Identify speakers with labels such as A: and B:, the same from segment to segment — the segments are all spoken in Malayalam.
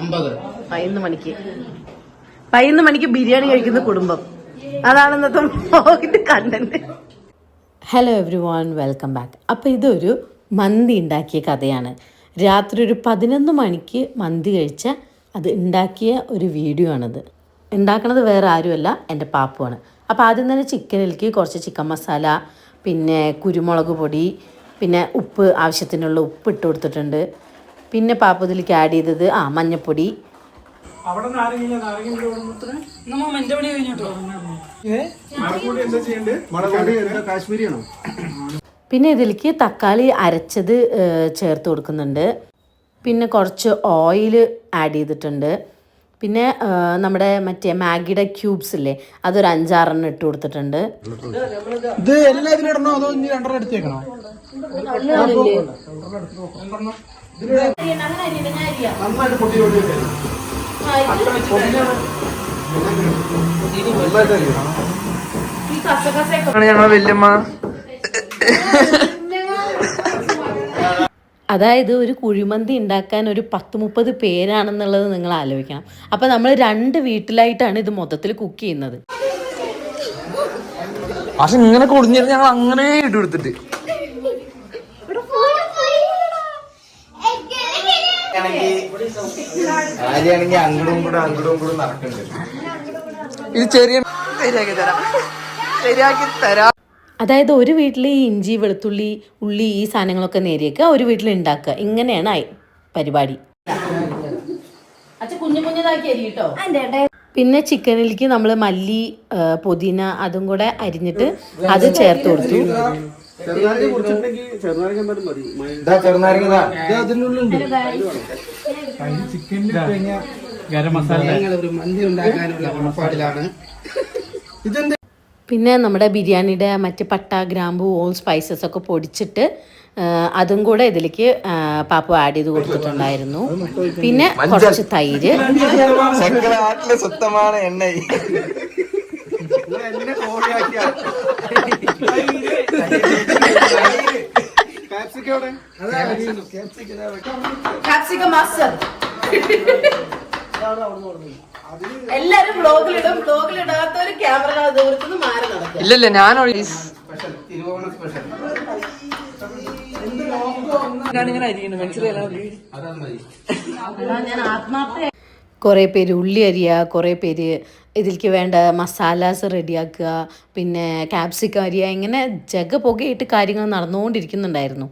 A: അമ്പത്.
B: പതിനൊന്ന് മണിക്ക്. പതിനൊന്ന് മണിക്ക് ബിരിയാണി കഴിക്കുന്ന കുടുംബം. അതാണ് ഇന്നത്തെ വ്ളോഗിന്റെ content hello everyone welcome back അപ്പോൾ ഇതൊരു മന്തി ഉണ്ടാക്കിയ കഥയാണ്. രാത്രി ഒരു പതിനൊന്ന് മണിക്ക് മന്തി കഴിച്ച അത് ഉണ്ടാക്കിയ ഒരു വീഡിയോ ആണിത്. ഉണ്ടാക്കണത് വേറെ ആരുമല്ല എന്റെ പാപ്പുവാണ്. അപ്പോൾ ആദ്യം തന്നെ ചിക്കനിലേക്ക് കുറച്ച് ചിക്കൻ മസാല പിന്നെ കുരുമുളക് പൊടി പിന്നെ ഉപ്പ് ആവശ്യത്തിനുള്ള ഉപ്പ് ഇട്ട് കൊടുത്തിട്ടുണ്ട്. പിന്നെ പാപ്പതിലേക്ക് ആഡ് ചെയ്തത് ആ മഞ്ഞപ്പൊടി.
C: അവിടെ നാരങ്ങ
A: കാശ്മീരിയാണോ
B: പിന്നെ ഇതിലേക്ക് തക്കാളി അരച്ചത് ചേർത്ത് കൊടുക്കുന്നുണ്ട്. പിന്നെ കുറച്ച് ഓയിൽ ആഡ് ചെയ്തിട്ടുണ്ട്. പിന്നെ നമ്മുടെ മറ്റേ മാഗിയുടെ ക്യൂബ്സ് ഇല്ലേ അതൊരു അഞ്ചാറെണ്ണം ഇട്ട് കൊടുത്തിട്ടുണ്ട്.
A: ഇത് എല്ലാം ഇതിലിടണോ? അതോ ഇനി രണ്ടെണ്ണം എടുത്തേക്കണോ?
B: അതായത് ഒരു കുഴിമന്തി ഉണ്ടാക്കാൻ ഒരു പത്ത് മുപ്പത് പേരാണെന്നുള്ളത് നിങ്ങൾ ആലോചിക്കണം. അപ്പോൾ നമ്മൾ രണ്ട് വീട്ടിലായിട്ടാണ് ഇത് മൊത്തത്തിൽ കുക്ക് ചെയ്യുന്നത്.
D: പക്ഷെ ഇങ്ങനെ കുടിഞ്ഞിട്ട് ഞങ്ങൾ അങ്ങനെ ഇട്ട്
E: ആര്യാണെങ്കിൽ അങ്ങടും കൂടെ അങ്ങടും കൂടെ നടക്കുന്നുണ്ട്
D: ഇത് ചെറിയ ശരിയാക്കി തരാം. ശരിയാക്കി തരാം.
B: അതായത് ഒരു വീട്ടിൽ ഈ ഇഞ്ചി വെളുത്തുള്ളി ഉള്ളി ഈ സാധനങ്ങളൊക്കെ നേരിയേക്കുക ഒരു വീട്ടിൽ ഉണ്ടാക്കുക ഇങ്ങനെയാണ് പരിപാടി. പിന്നെ ചിക്കനിലേക്ക് നമ്മൾ മല്ലി പുതിന അതും കൂടെ അരിഞ്ഞിട്ട് അത് ചേർത്ത് കൊടുത്തു.
A: ചെറുനാരങ്ങ കുടിച്ചിട്ടുണ്ടെങ്കിൽ ചെറുനാരങ്ങ എന്തായാലും മതി
E: ഇതാ ചെറുനാരങ്ങ ഇതാ.
A: ഇത് അതിനുള്ളുണ്ട്
C: ഗരം മസാല.
A: ഞങ്ങൾ ഒരു മന്തി ഉണ്ടാക്കാനുള്ള പുറപ്പാടിലാണ് ഇതെന്ത്?
B: പിന്നെ നമ്മുടെ ബിരിയാണിയുടെ മറ്റ് പട്ട ഗ്രാമ്പു ഓൾ സ്പൈസസ് ഒക്കെ പൊടിച്ചിട്ട് ആ, അതും കൂടെ ഇതിലേക്ക് ആ, പാപ്പു ആഡ് ചെയ്ത് കൊടുത്തിട്ടുണ്ടായിരുന്നു. പിന്നെ കുറച്ച് തൈര്.
E: നാട്ടിലെ സ്വത്തമാണ് എണ്ണ.
A: എന്നെ കാപ്സിക്കം എവിടെ? കാപ്സിക്കം
B: എല്ലാരും ബ്ലോഗിലിടും. ബ്ലോഗിലിടാത്തവര് ക്യാമറ ദൂരത്തുനിന്ന് മാറി നടക്കും.
D: ഇല്ലല്ല ഞാൻ
E: സ്പെഷ്യൽ തിരുവോണ സ്പെഷ്യൽ
D: ഇങ്ങനെ അരിക്കണം മനസ്സിലായാലും
B: ഞാൻ ആത്മാർത്ഥ കുറേ പേര് ഉള്ളി അരിയ കുറേ പേര് ഇതിലേക്ക് വേണ്ട മസാലാസ് റെഡിയാക്കുക പിന്നെ ക്യാപ്സിക്കം അരിയ ഇങ്ങനെ ജഗ പുകയിട്ട് കാര്യങ്ങൾ നടന്നുകൊണ്ടിരിക്കുന്നുണ്ടായിരുന്നു.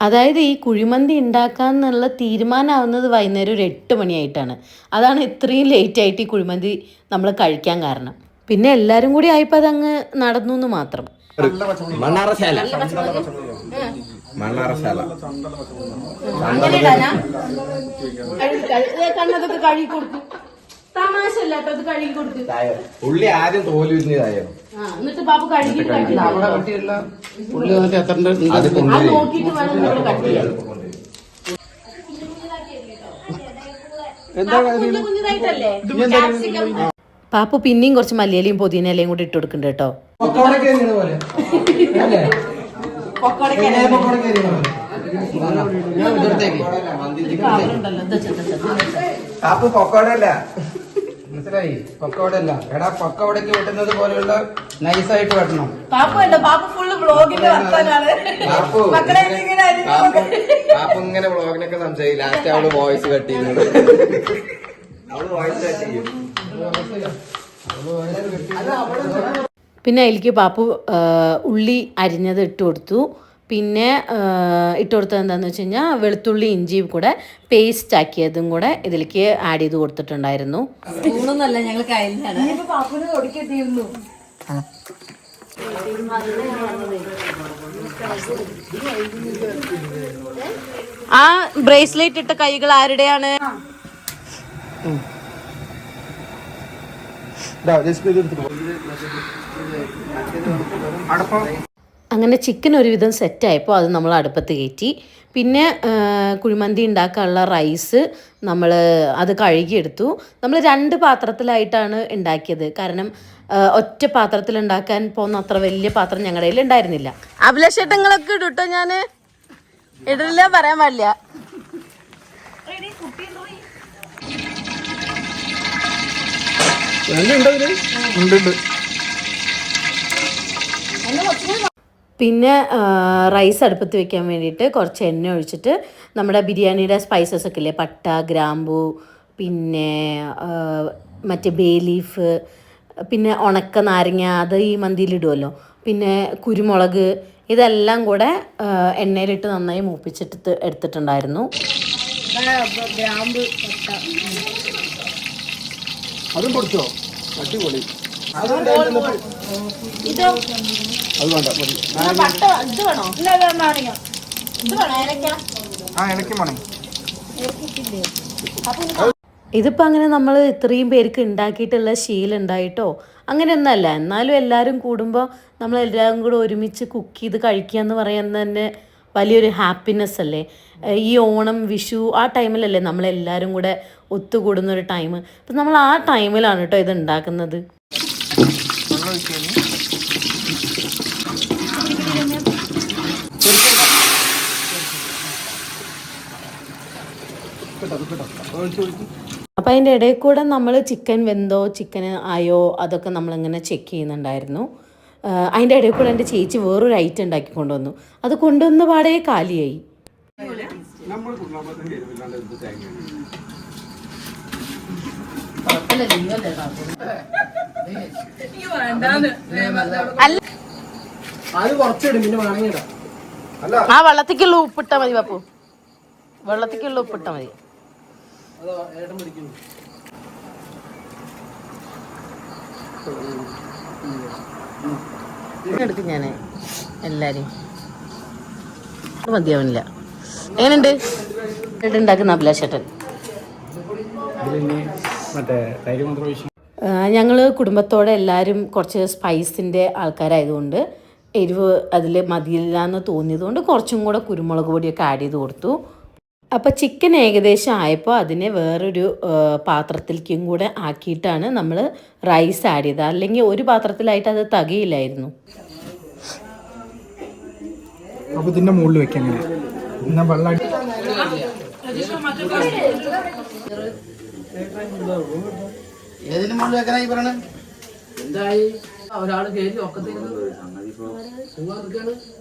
B: അതായത് ഈ കുഴിമന്തി ഉണ്ടാക്കാന്നുള്ള തീരുമാനമാവുന്നത് വൈകുന്നേരം ഒരു എട്ട് മണിയായിട്ടാണ്. അതാണ് ഇത്രയും ലേറ്റ് ആയിട്ട് ഈ കുഴിമന്തി നമ്മൾ കഴിക്കാൻ കാരണം. പിന്നെ എല്ലാവരും കൂടി ആയപ്പോൾ അതങ്ങ് നടന്നു എന്ന് മാത്രം.
E: മണ്ണാറശാല. മണ്ണാറശാല.
B: കണ്ണതൊക്കെ കഴുകി കൊടുത്തു തമാശ കഴുകി കൊടുത്തു
E: ഉള്ളി ആദ്യം തോലുരിഞ്ഞതായോ
B: എന്നിട്ട് പാപ്പ കഴുകി
A: അവിടെ ഉള്ളി വന്നിട്ട് എത്ര
B: വേണം നിങ്ങൾ കട്ട് ചെയ്യാൻ. പാപ്പു പിന്നെയും കുറച്ച് മല്ലിയിലയും പുതിനയിലയും കൂടി ഇട്ട് കൊടുക്കുന്നുണ്ട് കേട്ടോ.
A: പക്കോടക്ക് മനസ്സിലായി? പക്കവടല്ല എടാ പക്കോടക്ക് വെട്ടുന്നത് പോലെയുള്ള നൈസായിട്ട് വെട്ടണം.
B: പാപ്പു അല്ല പാപ്പു ഫുള്ള് ബ്ലോഗിന്റെ ഇങ്ങനെ
E: ബ്ലോഗിനൊക്കെ സംശയിക്കും ലാസ്റ്റ് അവൾ വോയിസ് കട്ട് ചെയ്യുന്നത്. അവൾ വോയിസ് കട്ട് ചെയ്യും.
B: പിന്നെ അതിലേക്ക് പാപ്പു ഉള്ളി അരിഞ്ഞത് ഇട്ട് കൊടുത്തു. പിന്നെ ഇട്ട് കൊടുത്തത് എന്താണെന്ന് വെച്ച് കഴിഞ്ഞാൽ വെളുത്തുള്ളി ഇഞ്ചിയും കൂടെ പേസ്റ്റ് ആക്കിയതും കൂടെ ഇതിലേക്ക് ആഡ് ചെയ്ത് കൊടുത്തിട്ടുണ്ടായിരുന്നു. ആ. ബ്രേസ്ലെറ്റ് ഇട്ട കൈകൾ ആരുടെയാണ്? അങ്ങനെ ചിക്കൻ ഒരുവിധം സെറ്റായപ്പോൾ അത് നമ്മൾ അടുപ്പത്ത് കയറ്റി. പിന്നെ കുഴിമന്തി ഉണ്ടാക്കാനുള്ള റൈസ് നമ്മൾ അത് കഴുകിയെടുത്തു. നമ്മൾ രണ്ട് പാത്രത്തിലായിട്ടാണ് ഉണ്ടാക്കിയത്. കാരണം ഒറ്റ പാത്രത്തിൽ ഉണ്ടാക്കാൻ പോകുന്ന അത്ര വലിയ പാത്രം ഞങ്ങളുടെ കയ്യിൽ ഉണ്ടായിരുന്നില്ല. അഭിലാഷേട്ടങ്ങളൊക്കെ ഇടുട്ടോ ഞാൻ ഇടില്ല പറയാൻ പാടില്ല. പിന്നെ റൈസ് അടുപ്പത്ത് വെക്കാൻ വേണ്ടിയിട്ട് കുറച്ച് എണ്ണ ഒഴിച്ചിട്ട് നമ്മുടെ ബിരിയാണിയുടെ സ്പൈസസ് ഒക്കെ ഇല്ലേ പട്ട ഗ്രാമ്പു പിന്നെ മറ്റേ ബേ ലീഫ് പിന്നെ ഉണക്ക നാരങ്ങ അത് ഈ മന്തിയിലിടുമല്ലോ പിന്നെ കുരുമുളക് ഇതെല്ലാം കൂടെ എണ്ണയിലിട്ട് നന്നായി മൂപ്പിച്ചിട്ട് എടുത്തിട്ടുണ്ടായിരുന്നു.
A: അതും പൊടിച്ചോ? അടിപൊളി.
B: ഇതോ.
A: അത് വേണ്ട മതി.
B: പട്ട ഇത് വേണോ? ഇത് വേണോ? ഏലക്ക?
A: ആ
B: ഇതിപ്പോൾ അങ്ങനെ നമ്മൾ ഇത്രയും പേർക്ക് ഉണ്ടാക്കിയിട്ടുള്ള ശീലം ഉണ്ടായിട്ടോ? അങ്ങനെയൊന്നല്ല. എന്നാലും എല്ലാവരും കൂടുമ്പോൾ നമ്മൾ എല്ലാവരും കൂടെ ഒരുമിച്ച് കുക്ക് ചെയ്ത് കഴിക്കുക എന്ന് പറയുന്നത് തന്നെ വലിയൊരു ഹാപ്പിനെസ് അല്ലേ? ഈ ഓണം വിഷു ആ ടൈമിലല്ലേ നമ്മളെല്ലാവരും കൂടെ ഒത്തുകൂടുന്ന ഒരു ടൈം അപ്പം നമ്മൾ ആ ടൈമിലാണ് കേട്ടോ ഇത് ഉണ്ടാക്കുന്നത്. അപ്പം അതിന്റെ ഇടയിൽ കൂടെ നമ്മൾ ചിക്കൻ വെന്തോ ചിക്കൻ ആയോ അതൊക്കെ നമ്മളിങ്ങനെ ചെക്ക് ചെയ്യുന്നുണ്ടായിരുന്നു. അതിന്റെ ഇടയിൽ കൂടെ എന്റെ ചേച്ചി വേറൊരു ഐറ്റം ഉണ്ടാക്കി കൊണ്ടുവന്നു. അത് കൊണ്ടുവന്ന പാടെ കാലിയായി. ആ വെള്ളത്തേക്കുള്ള ഉപ്പിട്ട മതി പാപ്പു വെള്ളത്തേക്കുള്ള ഉപ്പിട്ട മതി.
A: അത് ഏട്ടൻ പിടിക്കുന്നു.
B: എടുക്കും ഞാൻ എല്ലാരും ഇത് മതിയാവണില്ല. എങ്ങനെയുണ്ട്? ഉണ്ടാക്കുന്ന അഭിലാഷേട്ടൻ
A: മറ്റേ തൈര് മാത്രം ഒഴിച്ച്
B: ഞങ്ങൾ കുടുംബത്തോടെ എല്ലാവരും കുറച്ച് സ്പൈസിന്റെ ആൾക്കാരായതുകൊണ്ട് എരിവ് അതിൽ മതിയില്ല എന്ന് തോന്നിയതുകൊണ്ട് കുറച്ചും കൂടെ കുരുമുളക് പൊടിയൊക്കെ ആഡ് ചെയ്ത് കൊടുത്തു. അപ്പോൾ ചിക്കൻ ഏകദേശം ആയപ്പോൾ അതിനെ വേറൊരു പാത്രത്തിലേക്കും കൂടെ ആക്കിയിട്ടാണ് നമ്മൾ റൈസ് ആഡ് ചെയ്തത്. അല്ലെങ്കിൽ ഒരു പാത്രത്തിലായിട്ട് അത് തകയില്ലായിരുന്നു.
A: അപ്പോൾ ഇതിന്റെ മുകളിൽ വെക്കാം അങ്ങനെ. എന്നാ വെള്ളം അടി- ഏതിന് മുകളിൽ വെക്കാനായി പറയണേ?
D: എന്തായി? ഒരാൾ കയറി ഒക്കത്തേക്ക്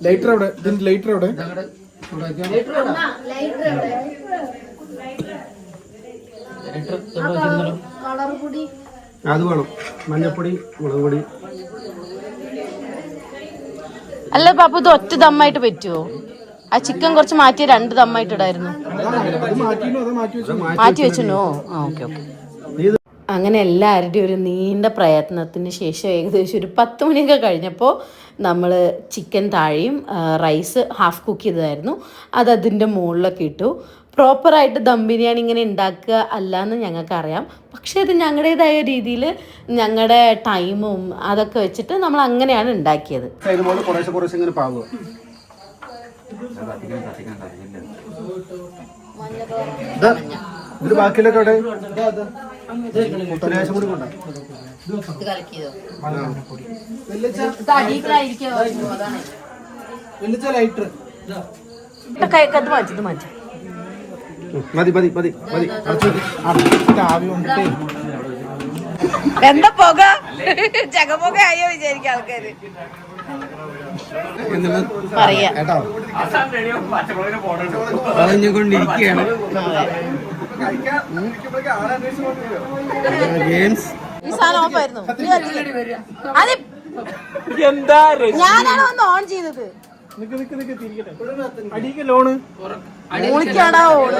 A: ലൈറ്റർ എവിടെ? ഇതിന്റെ ലൈറ്റർ എവിടെ? അത് വേണം. മഞ്ഞപ്പൊടി മുളക് പൊടി.
B: അല്ല പാപ്പ ഇത് ഒറ്റ ദമ്മായിട്ട് പറ്റുമോ ആ ചിക്കൻ കുറച്ച് മാറ്റി രണ്ട് ദമ്മായിട്ട് ഇടായിരുന്നു.
A: അത് മാറ്റിനോ അത് മാറ്റി വെച്ചു.
B: മാറ്റി വെച്ചിനോ ആ ഓക്കെ ഓക്കെ. അങ്ങനെ എല്ലാവരുടെയും ഒരു നീണ്ട പ്രയത്നത്തിന് ശേഷം ഏകദേശം ഒരു പത്ത് മണിയൊക്കെ കഴിഞ്ഞപ്പോൾ നമ്മൾ ചിക്കൻ താഴെയും റൈസ് ഹാഫ് കുക്ക് ചെയ്തതായിരുന്നു. അത് അതിന്റെ മുകളിലൊക്കെ ഇട്ടു. പ്രോപ്പറായിട്ട് ദം ബിരിയാണി ഇങ്ങനെ ഉണ്ടാക്കുക അല്ല എന്ന് ഞങ്ങൾക്കറിയാം. പക്ഷേ അത് ഞങ്ങളുടേതായ രീതിയിൽ ഞങ്ങളുടെ ടൈമും അതൊക്കെ വെച്ചിട്ട് നമ്മൾ അങ്ങനെയാണ് ഉണ്ടാക്കിയത്.
A: സൈഡ് പോലെ കുറേശ്ശെ കുറേശ്ശെ ഇങ്ങനെ ഇതാ, ബാക്കിയിലൊക്കെ അവിടെ. ലേശം കൂടി കൊണ്ടാ? മതി മതി മതി മതി. ആവി കൊണ്ടിട്ടേ.
B: എന്താ പുക? ചകപുക ആയോ വിചാരിക്കും ആൾക്കാര്. പറയാ.
A: പറഞ്ഞുകൊണ്ടിരിക്കുകയാണ്. ഗെയിംസ്.
B: ഈ സാധനം ഓഫ് ആയിരുന്നു. അത്.
D: എന്താ
B: ഞാനാണ് വന്ന് ഓൺ ചെയ്തത്.
A: നിക്ക് നിക്ക് നിക്ക് ഓം ക്രീം ലോണ്
B: മൂളിക്കാടാ ഓണ്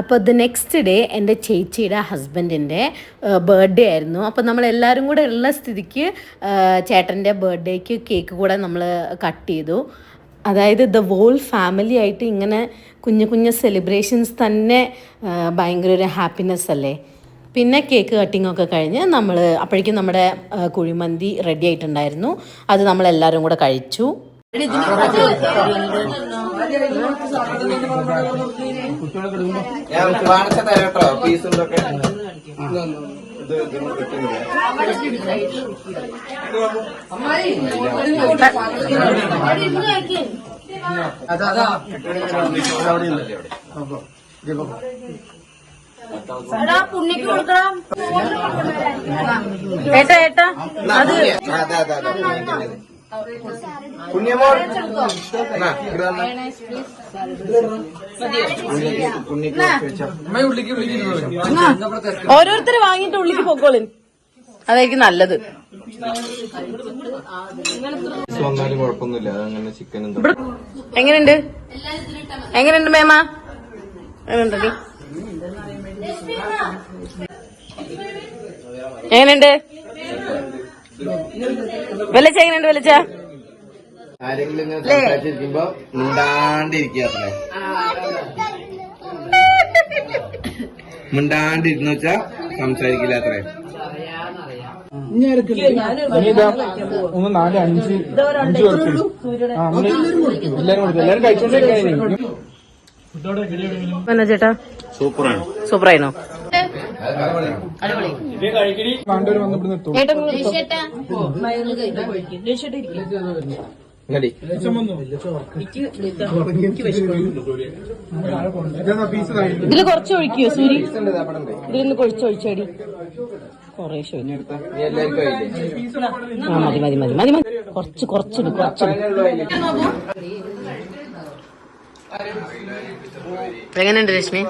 B: അപ്പോൾ ദ നെക്സ്റ്റ് ഡേ എന്റെ ചേച്ചിയുടെ ഹസ്ബൻഡിന്റെ ബർത്ത്ഡേ ആയിരുന്നു. അപ്പോൾ നമ്മൾ എല്ലാവരും കൂടെ ഉള്ള സ്ഥിതിക്ക് ചേട്ടന്റെ ബർത്ത്ഡേക്ക് കേക്ക് കൂടെ നമ്മൾ കട്ട് ചെയ്തു. അതായത് ദ വോൾ ഫാമിലി ആയിട്ട് ഇങ്ങനെ കുഞ്ഞു കുഞ്ഞു സെലിബ്രേഷൻസ് തന്നെ ഭയങ്കര ഒരു ഹാപ്പിനെസ് അല്ലേ? പിന്നെ കേക്ക് കട്ടിംഗ് ഒക്കെ കഴിഞ്ഞ് നമ്മൾ അപ്പോഴേക്കും നമ്മുടെ കുഴിമന്തി റെഡി ആയിട്ടുണ്ടായിരുന്നു. അത് നമ്മളെല്ലാവരും കൂടെ കഴിച്ചു.
E: ഞാൻ കാണിച്ച തരാട്ടോ പീസും ഇതൊക്കെ ഇത് ഇതൊന്നും കിട്ടുന്നില്ല
B: ഏട്ടാ ഏട്ടാ
E: അത് പുണ്യമോൾ.
B: ഓരോരുത്തർ വാങ്ങിട്ട് ഉള്ളിക്ക് പൊക്കോളിൻ. അതായിരിക്കും നല്ലത്. എങ്ങനെയുണ്ട്? എങ്ങനെയുണ്ട് മേമ? എങ്ങനെയുണ്ട്? എങ്ങനെയുണ്ട്? വെളിച്ച എങ്ങനെയുണ്ട് വെളിച്ച?
E: ആരെങ്കിലും ഇങ്ങനെ സംസാരിച്ചിരിക്കുമ്പോ മിണ്ടാണ്ടിരിക്കുക അത്രേ. മിണ്ടാണ്ടിരുന്നു വെച്ചാ സംസാരിക്കില്ല അത്രേ.
C: ഒന്ന് നാല് അഞ്ച് അഞ്ച് പേർക്ക്. എല്ലാരും കൊടുത്തു. എല്ലാരും കഴിച്ചോണ്ടിരിക്കായിരുന്നു
B: ചേട്ടാ.
E: സൂപ്പറാണ്.
B: സൂപ്പറായിരുന്നോ ഇതിൽ കുറച്ച് ഒഴിക്കോ
E: സൂര്യ.
B: ഇതിലൊന്ന് കുറച്ച് ഒഴിച്ചടി കൊറേ മതി മതി മതി മതി മതി കുറച്ച് കുറച്ചിട് കുറച്ചിട്. എങ്ങനെയുണ്ട് രശ്മി